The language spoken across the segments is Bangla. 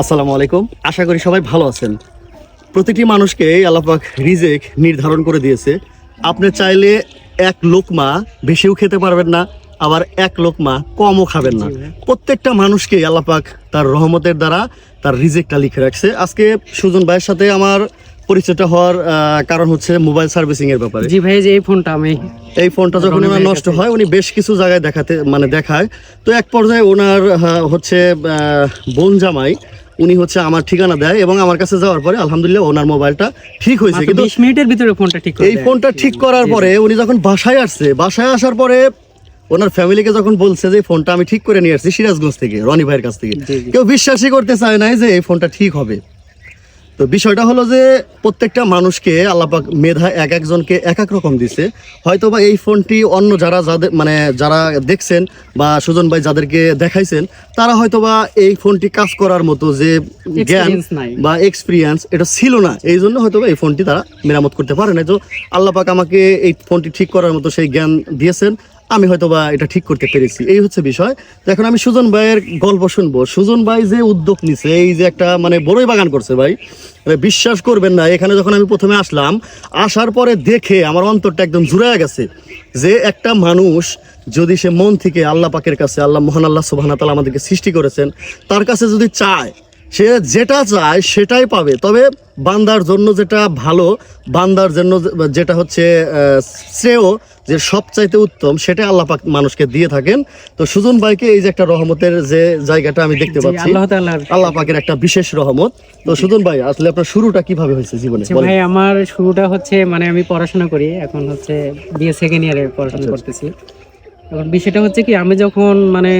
আসসালামু আলাইকুম। আশা করি সবাই ভালো আছেন। প্রতিটি মানুষকে আল্লাপাক রিজেক নির্ধারণ করে দিয়েছে। আপনি চাইলে এক লোকমা বেশিও খেতে পারবেন না আবার এক লোকমা কমও খাবেন না। প্রত্যেকটা মানুষকে আল্লাপাক তার রহমতের দ্বারা তার রিজেকটা লিখে রাখছে। আজকে সুজন ভাইয়ের সাথে আমার পরিচয়টা হওয়ার কারণ হচ্ছে মোবাইল সার্ভিসিং এর ব্যাপারে। জি ভাই যে এই ফোনটা আমি এই ফোনটা যখন ওনার নষ্ট হয় উনি বেশ কিছু জায়গায় দেখাতে মানে দেখায়। তো এক পর্যায়ে ওনার হচ্ছে বোন জামাই উনি হচ্ছে আমার ঠিকানা দেয় এবং আমার কাছে যাওয়ার পরে আলহামদুলিল্লাহ ওনার মোবাইলটা ঠিক হয়েছে কিন্তু 20 মিনিটের ভিতরে ফোনটা ঠিক এই ফোনটা ঠিক করার। পরে উনি যখন বাসায় আসছে বাসায় আসার পরে ওনার ফ্যামিলিকে যখন বলছে যে ফোনটা আমি ঠিক করে নিয়ে আসছি সিরাজগঞ্জ থেকে রনি ভাইয়ের কাছ থেকে। কেউ বিশ্বাসই করতে চায় নাই যে এই ফোনটা ঠিক হবে তো বিষয়টা হলো যে প্রত্যেকটা মানুষকে আল্লাপাক মেধা এক একজনকে এক এক রকম দিছে। হয়তো বা এই ফোনটি অন্য যারা যাদের মানে যারা দেখছেন বা সুজন ভাই যাদেরকে দেখাইছেন তারা হয়তো বা এই ফোনটি কাজ করার মতো যে জ্ঞান বা এক্সপিরিয়েন্স এটা ছিল না। এই জন্য হয়তো বা এই ফোনটি তারা মেরামত করতে পারে না তো আল্লাহ পাক আমাকে এই ফোনটি ঠিক করার মতো সেই জ্ঞান দিয়েছেন। আমি হয়তো বা এটা ঠিক করতে পেরেছি। এই হচ্ছে বিষয়। তো এখন আমি সুজন ভাইয়ের গল্প শুনব। সুজন ভাই যে উদ্যোগ নিছে, এই যে একটা মানে বড়ই বাগান করছে ভাই বিশ্বাস করবেন না, এখানে যখন আমি প্রথমে আসলাম, আসার পরে দেখে আমার অন্তরটা একদম জুড়ে গেছে যে একটা মানুষ যদি সে মন থেকে আল্লাহ পাকের কাছে, আল্লাহ মহান আল্লাহ সুবহানাহু ওয়া তাআলা আমাদেরকে সৃষ্টি করেছেন, তার কাছে যদি চায় সে যেটা চায় সেটাই পাবে। তবে বান্দার জন্য যেটা ভালো বান্দার জন্য যেটা হচ্ছে শ্রেয় যে সবচাইতে উত্তম সেটা আল্লাহ পাক মানুষকে দিয়ে থাকেন। তো সুজন ভাইকে এই যে একটা রহমতের যে জায়গাটা আমি দেখতে পাচ্ছি আল্লাহ আল্লাহ পাকের একটা বিশেষ রহমত। তো সুজন ভাই আসলে আপনার শুরুটা কীভাবে হয়েছে জীবনে? আচ্ছা ভাই আমার শুরুটা হচ্ছে মানে আমি পড়াশোনা করি এখন হচ্ছে বিএ সেকেন্ড ইয়ারে পড়াশোনা আচ্ছা। করতেছি। এখন বিষয়টা হচ্ছে কি আমি যখন মানে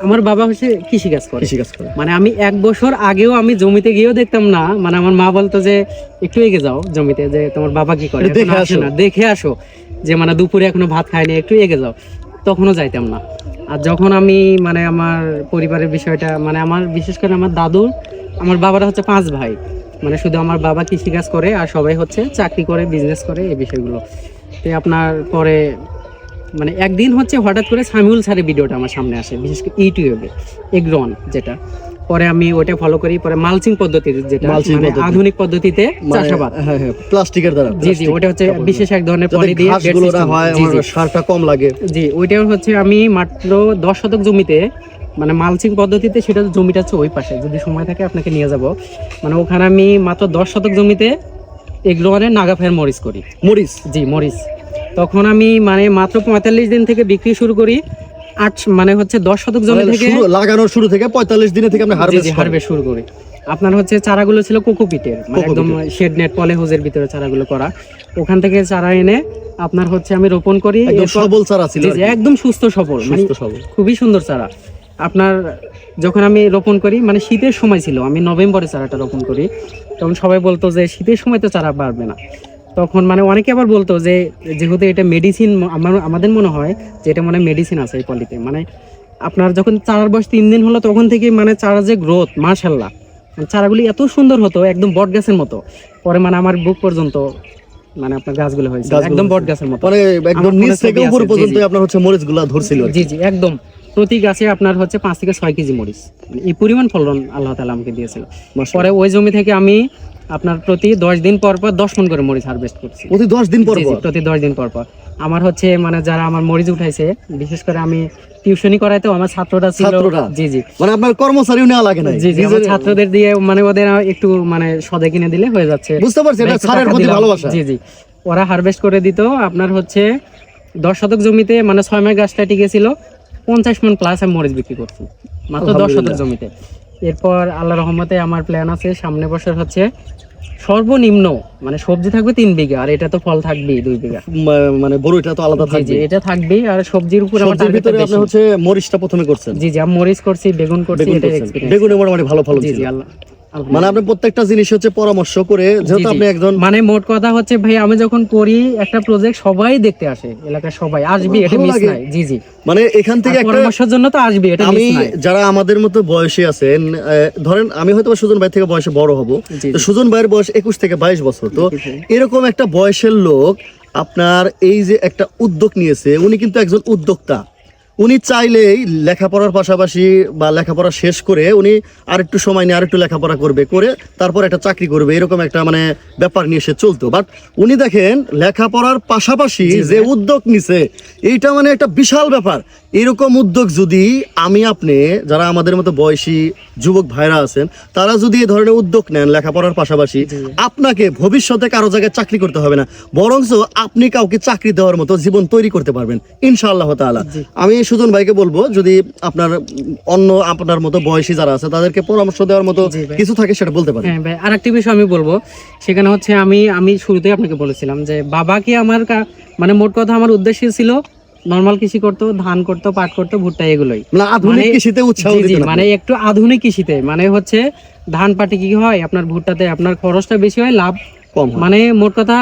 আমার বাবা হচ্ছে কৃষি কাজ করে। কৃষিকাজ করে। মানে আমি এক বছর আগেও আমি জমিতে গিয়েও দেখতাম না। মানে আমার মা বলতো যে একটু এগিয়ে যাও জমিতে যে তোমার বাবা কি করে? দেখে আসো। না। দেখে আসো। যে মানে দুপুরে এখনও ভাত খায়নি একটু এগিয়ে যাও। তখনও যাইতাম না। আর যখন আমি মানে আমার পরিবারের বিষয়টা মানে আমার বিশেষ করে আমার দাদুর আমার বাবারা হচ্ছে পাঁচ ভাই। মানে শুধু আমার বাবা কৃষিকাজ করে আর সবাই হচ্ছে চাকরি করে বিজনেস করে এই বিষয়গুলো। তো আপনার পরে মানে একদিন হচ্ছে হঠাৎ করে সামিউল স্যারের ভিডিওটা আমার সামনে আসে বিশেষ করে ইউটিউবে এগ্রন যেটা। পরে আমি ওটা ফলো করি পরে মালচিং পদ্ধতি যেটা মানে আধুনিক পদ্ধতিতে মানে চাষাবাদ। হ্যাঁ হ্যাঁ প্লাস্টিকের দ্বারা জি জি ওটা হচ্ছে বিশেষ এক ধরনের পলি দিয়ে ঘাসগুলো হয়। সারটা কম লাগে। জি ওইটা হচ্ছে আমি মাত্র দশ শতক জমিতে মানে মালচিং পদ্ধতিতে সেটা জমিটা হচ্ছে ওই পাশে। যদি সময় থাকে আপনাকে নিয়ে যাব। মানে ওখানে আমি মাত্র দশ শতক জমিতে এগুলো মানে নাগাফের মরিচ করি। মরিচ? জি মরিচ। তখন আমি মানে মাত্র পঁয়তাল্লিশ দিন থেকে বিক্রি শুরু করি। আট মানে হচ্ছে দশ শতক জমি মানে থেকে লাগানোর শুরু থেকে পঁয়তাল্লিশ দিনে থেকে আপনি হারভেস্ট শুরু করি। আপনার হচ্ছে চারাগুলো ছিল কোকোপিটের মানে একদম শেড নেট পলে হোজের ভিতরে চারাগুলো করা। ওখান থেকে চারা এনে আপনার হচ্ছে আমি রোপণ করি। সবল চারা ছিল। একদম সুস্থ সবল মানে সুস্থ সবল। খুবই সুন্দর চারা। আপনার যখন আমি রোপণ করি মানে শীতের সময় ছিল আমি নভেম্বরে চারাটা রোপণ করি তখন সবাই বলতো যে শীতের সময় তো চারা বাড়বে না। তখন মানে অনেকে আবার বলতো যে যেহেতু এটা মেডিসিন আমার আমাদের মনে হয় যে এটা মানে মেডিসিন আছে এই পলিতে। মানে আপনার যখন চারার বয়স তিন দিন হলো তখন থেকে মানে চারা যে গ্রোথ মার্শাল্লাহ চারাগুলি এত সুন্দর হতো একদম বট গাছের মতো। পরে মানে আমার বুক পর্যন্ত মানে আপনার গাছগুলো হয়েছে একদম বট গাছের মতো। মানে একদম নিচ থেকে উপর পর্যন্ত আপনার হচ্ছে মরিচগুলা ধরছিল জি জি একদম। প্রতি গাছে আপনার হচ্ছে পাঁচ থেকে ছয় কেজি মরিচ। মানে এই পরিমাণ ফলন আল্লাহ তালা আমাকে দিয়েছিল। পরে ওই জমি থেকে আমি আপনার প্রতি দশ দিন পর পর দশ মন করে মরিচ হারভেস্ট করছি। প্রতি দশ দিন পর প্রতি দশ দিন পর পর। আমার হচ্ছে মানে যারা আমার মরিচ উঠাইছে বিশেষ করে আমি টিউশনি করাইতেও আমার ছাত্ররা ছিল জি জি। মানে আপনার কর্মচারীও নেওয়া লাগে নাই? জি জি আমার ছাত্রদের দিয়ে মানে ওদের একটু মানে সদে কিনে দিলে হয়ে যাচ্ছে। বুঝতে পারছি এটা ছাড়ের প্রতি ভালোবাসা। জি জি। ওরা হারভেস্ট করে দিত আপনার হচ্ছে দশ শতক জমিতে মানে ছয় মাস গাছটা টিকেছিল পঞ্চাশ মন প্লাস আমি মরিচ বিক্রি করছি। মাত্র দশ শতক জমিতে। এরপর আল্লাহ রহমতে আমার প্ল্যান আছে সামনে বছর হচ্ছে সর্বনিম্ন মানে সবজি থাকবে তিন বিঘা আর এটা তো ফল থাকবেই দুই বিঘা। মানে বড় এটা তো আলাদা থাকবে। এটা থাকবেই আর সবজির উপর আমার ভিতরে আপনি হচ্ছে মরিচটা প্রথমে করছেন। জি জি আমি মরিচ করছি বেগুন করছি বেগুন এটা মানে বেগুনে মোটামুটি ভালো ফল জি জি আল্লাহ। মানে আপনি প্রত্যেকটা জিনিস হচ্ছে পরামর্শ করে যেহেতু আপনি একজন মানে মোট কথা হচ্ছে ভাই আমি যখন করি একটা প্রজেক্ট সবাই দেখতে আসে এলাকার সবাই। আসবি এটা মিস নাই। জি জি। মানে এখান থেকে একটা পরামর্শের জন্য তো আসবি এটা আমি মিস নাই। যারা আমাদের মতো বয়সী আছেন ধরেন আমি হয়তো সুজন ভাই থেকে বয়সে বড় হব। তো সুজন ভাইয়ের বয়স একুশ থেকে বাইশ বছর তো। এরকম একটা বয়সের লোক আপনার এই যে একটা উদ্যোগ নিয়েছে উনি কিন্তু একজন উদ্যোক্তা। উনি চাইলেই লেখাপড়ার পাশাপাশি বা লেখাপড়া শেষ করে উনি আর একটু সময় নিয়ে আর একটু লেখাপড়া করবে করে তারপর একটা চাকরি করবে এরকম একটা মানে ব্যাপার নিয়ে সে চলতো। বাট উনি দেখেন লেখাপড়ার পাশাপাশি যে উদ্যোগ নিছে এইটা মানে একটা বিশাল ব্যাপার। এরকম উদ্যোগ যদি আমি আপনি যারা আমাদের মতো বয়সী যুবক ভাইরা আছেন তারা যদি এই ধরনের উদ্যোগ নেন লেখাপড়ার পাশাপাশি আপনাকে ভবিষ্যতে কারও জায়গায় চাকরি করতে হবে না। বরঞ্চ আপনি কাউকে চাকরি দেওয়ার মতো জীবন তৈরি করতে পারবেন ইনশাআল্লাহ তাআলা। জি। আমি সুজন ভাইকে বলব যদি আপনার অন্য আপনার মতো বয়সী যারা আছে তাদেরকে পরামর্শ দেওয়ার মতো কিছু থাকে সেটা বলতে পারেন। হ্যাঁ ভাই আরেকটি বিষয় আমি বলব সেখানে হচ্ছে আমি আমি শুরুতেই আপনাকে বলেছিলাম যে বাবাকে আমার মানে মোট কথা আমার উদ্দেশ্য ছিল নর্মাল কৃষি করতো ধান করতো পাট করতো ভুট্টা এগুলোই। মানে আধুনিক মানে- কৃষিতে উৎসাহ মানে একটু আধুনিক কৃষিতে। মানে হচ্ছে ধান পাটে কি হয় আপনার ভুট্টাতে আপনার খরচটা বেশি হয় লাভ কম মানে মোট কথা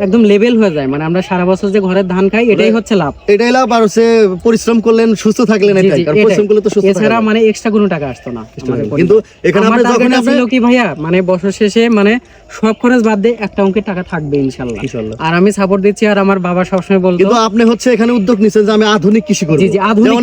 একদম লেভেল হয়ে যায়। মানে আমরা সারা বছর যে ঘরের ধান খাই এটাই হচ্ছে লাভ। এটাই লাভ আর হচ্ছে পরিশ্রম করলেন সুস্থ থাকলেন এটাই। কারণ পরিশ্রম করলে তো সুস্থ এছাড়া মানে এক্সট্রা কোনো টাকা আসতো না। কিন্তু এখানে আমার যখন আপনি কি ভাইয়া মানে বছর শেষে মানে সব খরচ বাদ দিয়ে একটা অঙ্কের টাকা থাকবে ইনশাআল্লাহ। আর আমি সাপোর্ট দিচ্ছি আর আমার বাবা সবসময় বলতো কিন্তু আপনি হচ্ছে এখানে উদ্যোগ নিছেন যে আমি আধুনিক কৃষি করব। জি, জি, আধুনিক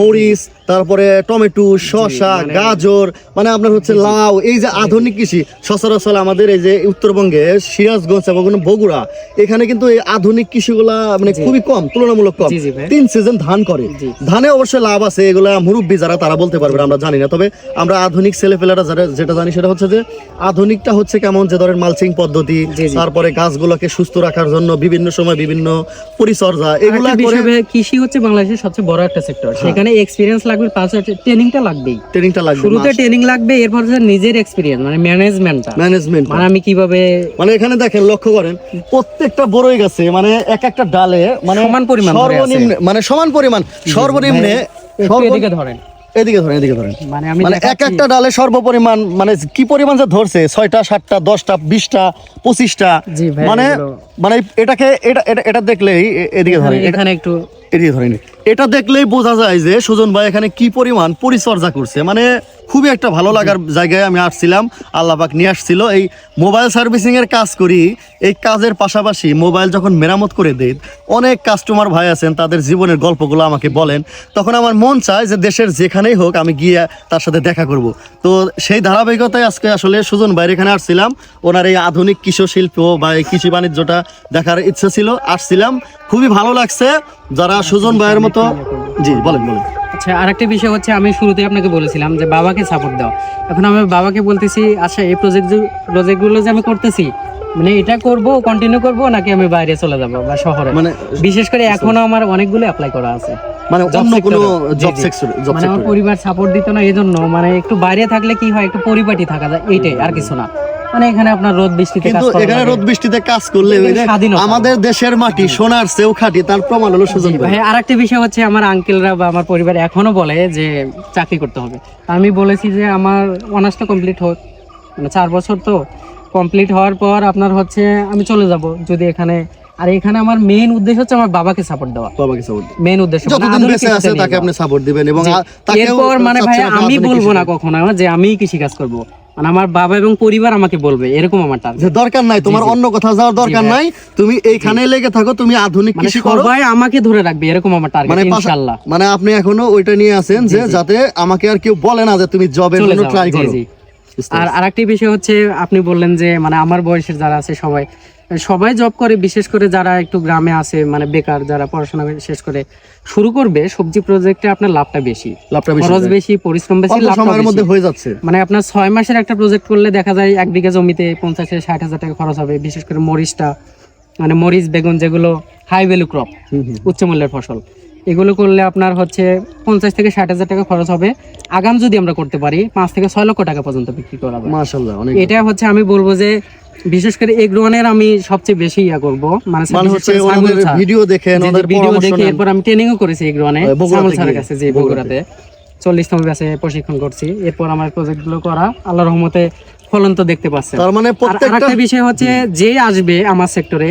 মরিচ তারপরে টমেটো শসা মানে- গাজর মানে আপনার হচ্ছে লাউ এই যে আধুনিক কৃষি সচরাচর আমাদের এই যে উত্তরবঙ্গে সিরাজগঞ্জ এবং বগুড়া। এখানে কিন্তু এই আধুনিক কৃষিগুলা মানে খুবই কম তুলনামূলক কম। তিন সিজন ধান করে। ধানে অবশ্যই লাভ আছে এগুলা মুরব্বী যারা তারা বলতে পারবে আমরা জানি না। তবে আমরা আধুনিক ছেলেপেলেরা যারা যেটা জানি সেটা হচ্ছে যে আধুনিকটা হচ্ছে কেমন যে ধরেন মালচিং পদ্ধতি। তারপরে গাছগুলোকে সুস্থ রাখার জন্য বিভিন্ন সময় বিভিন্ন পরিচর্যা এগুলা করে কৃষি হচ্ছে বাংলাদেশের সবচেয়ে বড় একটা সেক্টর সেখানে এক্সপিরিয়েন্স লাগবে প্লাস ট্রেনিংটা লাগবেই। ট্রেনিংটা লাগবে শুরুতে ট্রেনিং লাগবে এরপর নিজের এক্সপিরিয়েন্স মানে ম্যানেজমেন্টটা ম্যানেজমেন্ট মানে আমি কীভাবে মানে এখানে দেখেন লক্ষ্য করেন প্রত্যেকটা বড়ই গাছে মানে এক একটা ডালে মানে সমান পরিমাণ সর্বনিম্ন মানে সমান পরিমাণ সর্বনিম্নে এদিকে ধরেন। এদিকে ধরেন এদিকে ধরেন। মানে আমি মানে এক একটা ডালে সর্বপরিমাণ মানে কি পরিমাণ যে ধরছে ছয়টা সাতটা দশটা বিশটা পঁচিশটা মানে মানে এটাকে এটা এটা- এটা দেখলেই এদিকে ধরেন এখানে একটু এদিকে ধরেন। এটা দেখলেই বোঝা যায় যে সুজন ভাই এখানে কি পরিমাণ পরিচর্যা করছে। মানে খুবই একটা ভালো লাগার জায়গায় আমি আসছিলাম আল্লাহ পাক নিয়ে আসছিল। এই মোবাইল সার্ভিসিং এর কাজ করি এই কাজের পাশাপাশি মোবাইল যখন মেরামত করে দেই অনেক কাস্টমার ভাই আছেন তাদের জীবনের গল্পগুলো আমাকে বলেন। তখন আমার মন চায় যে দেশের যেখানেই হোক আমি গিয়ে তার সাথে দেখা করব। তো সেই ধারাবাহিকতায় আজকে আসলে সুজন ভাইয়ের এখানে আসছিলাম। ওনার এই আধুনিক কৃষি শিল্প বা এই কৃষি বাণিজ্যটা দেখার ইচ্ছে ছিল। আসছিলাম। খুবই ভালো লাগছে। যারা সুজন ভাইয়ের মতো জি বলেন বলেন। আচ্ছা আরেকটা বিষয় হচ্ছে আমি শুরুতে আপনাকে বলেছিলাম যে বাবাকে সাপোর্ট দাও। এখন আমি বাবাকে বলতেছি আচ্ছা এই প্রজেক্ট প্রজেক্টগুলো যে আমি করতেছি মানে এটা করব কন্টিনিউ করব নাকি আমি বাইরে চলে যাব বা শহরে? মানে বিশেষ করে এখনও আমার অনেকগুলো অ্যাপ্লাই করা আছে। মানে অন্য কোনো জব। সেক্টর জব মানে আমার পরিবার সাপোর্ট দিত না এই জন্য মানে একটু বাইরে থাকলে কি হয় একটু পরিপাটি থাকা যায় এইটাই আর কিছু না। মানে এখানে আপনার রোদ বৃষ্টিতে কাজ কিন্তু এখানে রোদ বৃষ্টিতে কাজ করলে। আমাদের দেশের মাটি সোনার চেয়েও খাঁটি তার প্রমাণ হলো সুজন ভাই। আরেকটা বিষয় হচ্ছে আমার আঙ্কেলরা বা আমার পরিবার এখনও বলে যে চাকরি করতে হবে। আমি বলেছি যে আমার অনার্সটা কমপ্লিট হোক মানে চার বছর তো কমপ্লিট হওয়ার পর আপনার হচ্ছে আমি চলে যাব যদি এখানে। আর এখানে আমার মেইন উদ্দেশ্য হচ্ছে আমার বাবাকে সাপোর্ট দেওয়া। বাবাকে সাপোর্ট মেইন উদ্দেশ্য মানে যতদিন বেঁচে আছে তাকে আপনি সাপোর্ট দিবেন এবং তাকেও এরপর মানে ভাই আমি বলব না কখনো যে আমি কৃষি কাজ করব। মানে আমার বাবা এবং পরিবার আমাকে বলবে এরকম আমার টার্গেট যে দরকার নাই তোমার অন্য কোথাও যাওয়ার দরকার নাই তুমি এইখানে লেগে থাকো তুমি আধুনিক মানে কৃষি করো। সবাই আমাকে ধরে রাখবে এরকম আমার টার্গেট মানে ইনশাআল্লাহ মানে আপনি এখনও ওইটা নিয়ে আছেন যে যাতে আমাকে আর কেউ বলে না যে তুমি জবের এর জন্য ট্রাই করো। আর আরেকটি বিষয় হচ্ছে আপনি বললেন যে মানে আমার বয়সের যারা আছে সবাই সবাই জব করে বিশেষ করে যারা একটু গ্রামে আছে মানে বেকার যারা পড়াশোনা শেষ করে শুরু করবে সবজি প্রজেক্টে আপনার লাভটা বেশি। লাভটা বেশি খরচ বেশি পরিশ্রম বেশি সময়ের মধ্যে হয়ে যাচ্ছে। মানে আপনার ছয় মাসের একটা প্রজেক্ট করলে দেখা যায় এক বিঘা জমিতে পঞ্চাশ থেকে ষাট হাজার টাকা খরচ হবে বিশেষ করে মরিচটা মানে মরিচ বেগুন যেগুলো হাই ভ্যালু ক্রপ। উচ্চ মূল্যের ফসল এগুলো করলে আপনার হচ্ছে পঞ্চাশ থেকে ষাট হাজার টাকা খরচ হবে। আগাম যদি আমরা করতে পারি পাঁচ থেকে ছয় লক্ষ টাকা পর্যন্ত বিক্রি করা যাবে মাশাআল্লাহ এটা হচ্ছে আমি বলব যে বিশেষ করে এগ্রোয়ানের আমি সবচেয়ে বেশি ইয়া করব। মানে মানে হচ্ছে ওনাদের ভিডিও দেখেন জি, ওদের ভিডিও দেখে এরপর আমি ট্রেনিংও করেছি এগ্রোয়ানে ওই বগুড়াতে ছাগল কাছে যে বগুড়াতে। চল্লিশতম ব্যাচে প্রশিক্ষণ করছি। এরপর আমার প্রজেক্টগুলো করা আল্লাহ রহমতে ফলন তো দেখতে পাচ্ছেন। তার মানে প্রত্যেকটা বিষয় হচ্ছে যে আসবে আমার সেক্টরে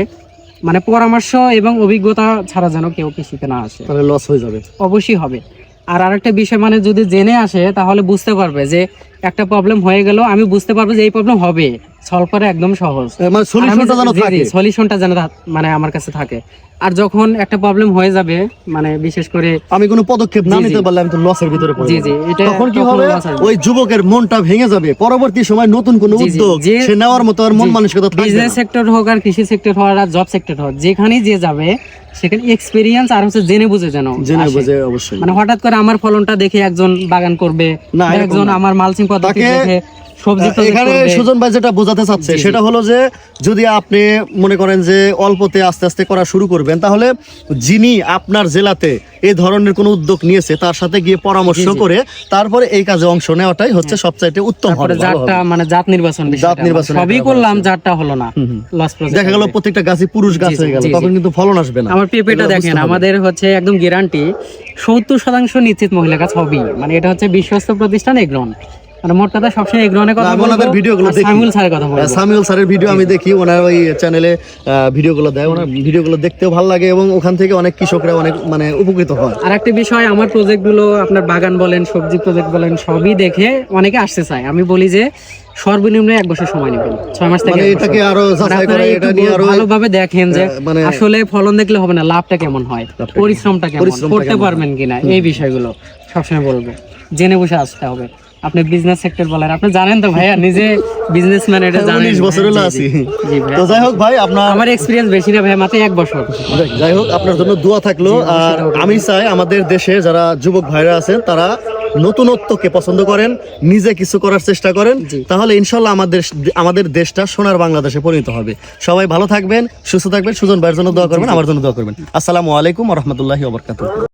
মানে পরামর্শ এবং অভিজ্ঞতা ছাড়া যেন কেউ কৃষিতে না আসে। তাহলে লস হয়ে যাবে। অবশ্যই হবে। আর আরেকটা বিষয় মানে যদি জেনে আসে তাহলে বুঝতে পারবে যে একটা প্রবলেম হয়ে গেল আমি বুঝতে পারব যে এই প্রবলেম হবে। সলভ করা একদম সহজ। মানে সলিউশনটা যেন থাকে। সলিউশনটা যেন মানে আমার কাছে থাকে। আর যখন একটা প্রবলেম হয়ে যাবে মানে বিশেষ করে আমি কোনো পদক্ষেপ না। নিতে পারলে আমি তো লসের ভিতরে পড়ে জি জি এটা তখন কি হবে? ওই যুবকের মনটা ভেঙে যাবে। পরবর্তী সময় নতুন কোনো উদ্যোগ সে নেওয়ার মতো আর মন মানসিকতা থাকবে বিজনেস সেক্টর হোক আর কৃষি সেক্টর হোক আর জব সেক্টর হোক যেখানেই যে যাবে সেখানে এক্সপিরিয়েন্স আর হচ্ছে জেনে বুঝে যেন জেনে বুঝে অবশ্যই। মানে হঠাৎ করে আমার ফলনটা দেখে একজন বাগান করবে না, একজন আমার মালচিং সবজি এখানে সুজন ভাই যেটা বোঝাতে চাচ্ছে। সেটা হলো যে যদি আপনি মনে করেন যে অল্পতে আস্তে আস্তে করা শুরু করবেন তাহলে যিনি আপনার জেলাতে এই ধরনের কোনো উদ্যোগ নিয়েছে তার সাথে গিয়ে পরামর্শ। করে তারপরে এই কাজে অংশ নেওয়াটাই হচ্ছে সবচাইতে উত্তম হবে। জাতটা মানে জাত নির্বাচন জাত নির্বাচন সবই করলাম জাতটা হলো না দেখা গেল প্রত্যেকটা গাছই পুরুষ গাছ হয়ে গেল। তখন কিন্তু ফলন আসবে না। আমার পেঁপেটা দেখেন আমাদের হচ্ছে একদম গ্যারান্টি সত্তর শতাংশ নিশ্চিত মহিলা কাজ হবেই। মানে এটা হচ্ছে বিশ্বস্ত প্রতিষ্ঠান এগ্রন মানে মোট কথা সবসময় এগ্রনের কথা আমি ওনাদের ভিডিওগুলো দেখি। সামিউল স্যারের কথা বলব। সামিউল স্যারের ভিডিও আমি দেখি ওনার ওই চ্যানেলে ভিডিওগুলো দেয়। ওনার ভিডিওগুলো দেখতেও ভালো লাগে এবং ওখান থেকে অনেক কৃষকরা অনেক মানে উপকৃত হয় আর একটা বিষয় আমার প্রজেক্টগুলো আপনার বাগান বলেন সবজি প্রজেক্ট বলেন সবই দেখে অনেকে আসতে চায়। আমি বলি যে সর্বনিম্ন এক বছর সময় নেবেন। ছয় মাস থেকে মানে। এটাকে আরও মানে যাচাই করে এটা নিয়ে আরও ভালোভাবে দেখেন যে মানে আসলে ফলন দেখলে হবে না লাভটা কেমন হয় পরিশ্রমটা কেমন করতে পারবেন কিনা এই বিষয়গুলো সবসময় বলব। জেনে বসে আসতে হবে। আপনি বিজনেস সেক্টর বলেন। আপনি জানেন তো ভাইয়া নিজে বিজনেসম্যান এটা জানেন উনিশ বছর হলো আছি। তো যাই হোক ভাই আপনার আমার এক্সপিরিয়েন্স বেশি না ভাইয়া মাত্র এক বছর। যাই হোক আপনার জন্য দোয়া থাকল। আর আমি চাই আমাদের দেশে যারা যুবক ভাইরা আছেন তারা নতুনত্বকে পছন্দ করেন নিজে কিছু করার চেষ্টা করেন। তাহলে ইনশাল্লাহ আমাদের আমাদের দেশটা সোনার বাংলাদেশে পরিণত হবে। সবাই ভালো থাকবেন সুস্থ থাকবেন সুজন ভাইয়ের জন্য দোয়া করবেন আমার জন্য দোয়া করবেন। আসসালামু আলাইকুম রহমতুল্লাহি